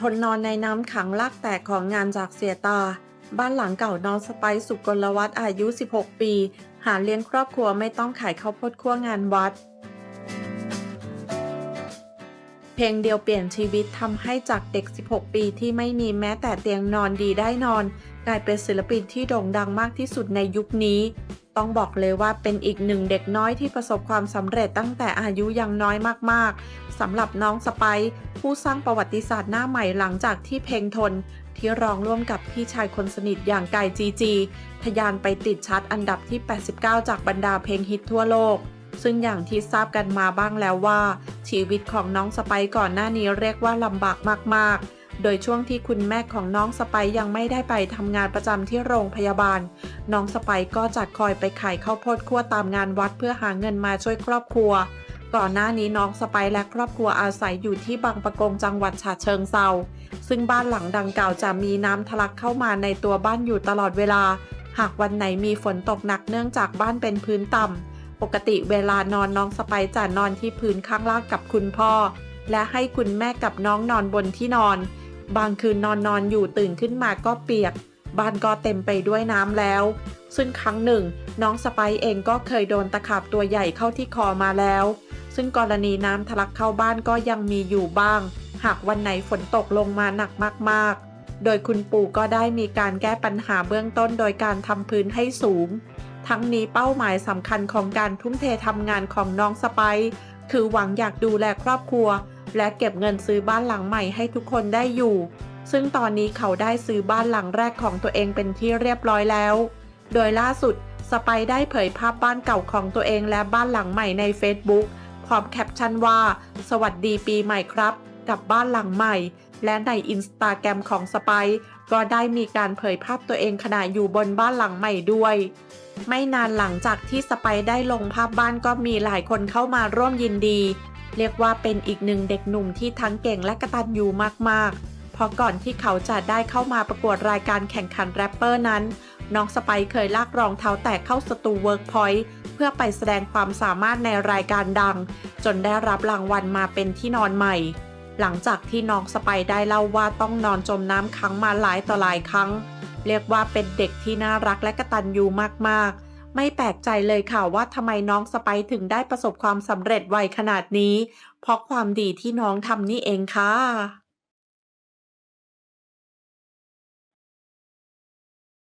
ทนนอนในน้ำขังลากแตกของงานจากเสียตา บ้านหลังเก่าน้องสไปสุกลวัฒน์อายุ 16 ปี หาเลี้ยงครอบครัวไม่ต้องขายข้าวโพดคั่วงานวัด เพลงเดียวเปลี่ยนชีวิตทำให้จากเด็ก 16 ปีที่ไม่มีแม้แต่เตียงนอนดีได้นอน กลายเป็นศิลปินที่โด่งดังมากที่สุดในยุคนี้ ต้องบอกเลยว่าเป็นอีกหนึ่งเด็กน้อยที่ประสบความสำเร็จตั้งแต่อายุยังน้อยมากๆสำหรับน้องสไปซ์ผู้สร้างประวัติศาสตร์หน้าใหม่หลังจากที่เพลงทน ที่ร้องร่วมกับพี่ชายคนสนิทอย่างไก่จีจีทะยานไปติดชาร์ตอันดับที่ 89 จากบรรดาเพลงฮิตทั่วโลก ซึ่งอย่างที่ทราบกันมาบ้างแล้วว่า ชีวิตของน้องสไปซ์ก่อนหน้านี้เรียกว่าลำบากมากๆ โดยช่วงที่คุณแม่ของน้องสไปยังไม่ได้ไปทำงานประจำที่โรงพยาบาล น้องสไปซ์ก็จะคอยไปขายข้าวโพดคั่วตามงานวัดเพื่อหาเงินมาช่วยครอบครัว ก่อนหน้านี้น้องสไปซ์และครอบครัวอาศัยอยู่ที่บางปะกงจังหวัดฉะเชิงเซาซึ่งบ้านหลังดังกล่าวจะมีน้ำทะลักเข้ามาในตัวบ้านอยู่ตลอดเวลา หากวันไหนมีฝนตกหนักเนื่องจากบ้านเป็นพื้นต่ำปกติเวลานอนน้องสไปซ์จะนอนที่พื้นข้างล่างกับคุณพ่อ และให้คุณแม่กับน้องนอนบนที่นอน บางคืนนอนนอนอยู่ตื่นขึ้นมาก็เปียก บ้านก็เต็มไปด้วยน้ำแล้ว ซึ่งครั้งหนึ่ง น้องสไปเองก็เคยโดนตะขาบตัวใหญ่เข้าที่คอมาแล้ว ซึ่งกรณีน้ำทะลักเข้าบ้านก็ยังมีอยู่บ้าง หากวันไหนฝนตกลงมาหนักมากๆ โดยคุณปู่ก็ได้มีการแก้ปัญหาเบื้องต้นโดยการทำพื้นให้สูง ทั้งนี้เป้าหมายสำคัญของการทุ่มเททำงานของน้องสไปคือหวังอยากดูแลครอบครัว และเก็บเงินซื้อบ้านหลังใหม่ให้ทุกคนได้อยู่ ซึ่งตอนนี้เขาได้ซื้อบ้านหลังแรกของตัวเองเป็นที่เรียบร้อยแล้ว โดยล่าสุดสไปได้เผยภาพบ้านเก่าของตัวเองและบ้านหลังใหม่ใน Facebook พร้อมแคปชั่นว่า สวัสดีปีใหม่ครับ กับบ้านหลังใหม่ และในอินสตาแกรมของสไปก็ได้มีการเผยภาพตัวเองขณะอยู่บนบ้านหลังใหม่ด้วย ไม่นานหลังจากที่สไปได้ลงภาพบ้านก็มีหลายคนเข้ามาร่วมยินดี เรียกว่าเป็นอีกหนึ่งเด็กหนุ่มที่ทั้งเก่งและกระตันยูมากๆ เพราะก่อนที่เขาจะได้เข้ามาประกวดรายการแข่งขันแรปเปอร์นั้น น้องสไปซ์เคยลากรองเท้าแตกเข้าสตูเวิร์กพอยต์เพื่อไปแสดงความสามารถในรายการดัง จนได้รับรางวัลมาเป็นที่นอนใหม่ หลังจากที่น้องสไปซ์ได้เล่าว่าต้องนอนจมน้ำค้างมาหลายต่อหลายครั้ง เรียกว่าเป็นเด็กที่น่ารักและกระตันยูมากๆ ไม่แปลกใจเลยค่ะว่าทำไมน้องสไปถึงได้ประสบความสำเร็จไวขนาดนี้ เพราะความดีที่น้องทำนี่เองค่ะ